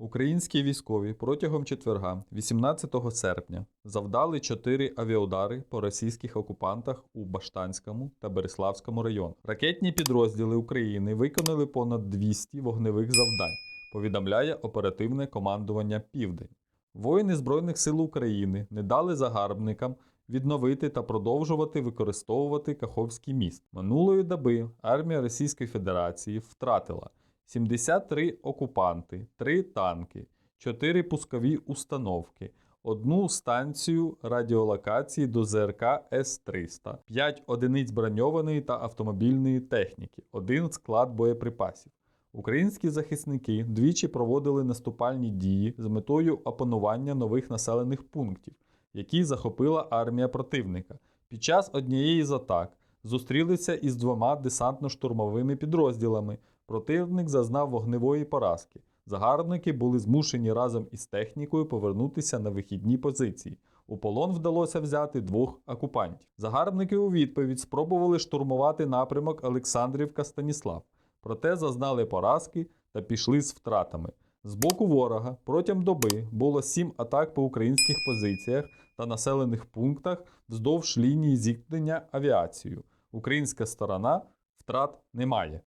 Українські військові протягом четверга, 18 серпня, завдали чотири авіаудари по російських окупантах у Баштанському та Береславському районах. Ракетні підрозділи України виконали понад 200 вогневих завдань, повідомляє оперативне командування Південь. Воїни Збройних сил України не дали загарбникам відновити та продовжувати використовувати Каховський міст. Минулої доби армія Російської Федерації втратила 73 окупанти, 3 танки, 4 пускові установки, одну станцію радіолокації до ЗРК С-300, 5 одиниць броньованої та автомобільної техніки, один склад боєприпасів. Українські захисники двічі проводили наступальні дії з метою опанування нових населених пунктів, які захопила армія противника. Під час однієї з атак зустрілися із двома десантно-штурмовими підрозділами. Противник зазнав вогневої поразки. Загарбники були змушені разом із технікою повернутися на вихідні позиції. У полон вдалося взяти двох окупантів. Загарбники у відповідь спробували штурмувати напрямок Олександрівка Станіслав, проте зазнали поразки та пішли з втратами. З боку ворога протягом доби було сім атак по українських позиціях та населених пунктах вздовж лінії зіткнення авіацією. Українська сторона втрат немає.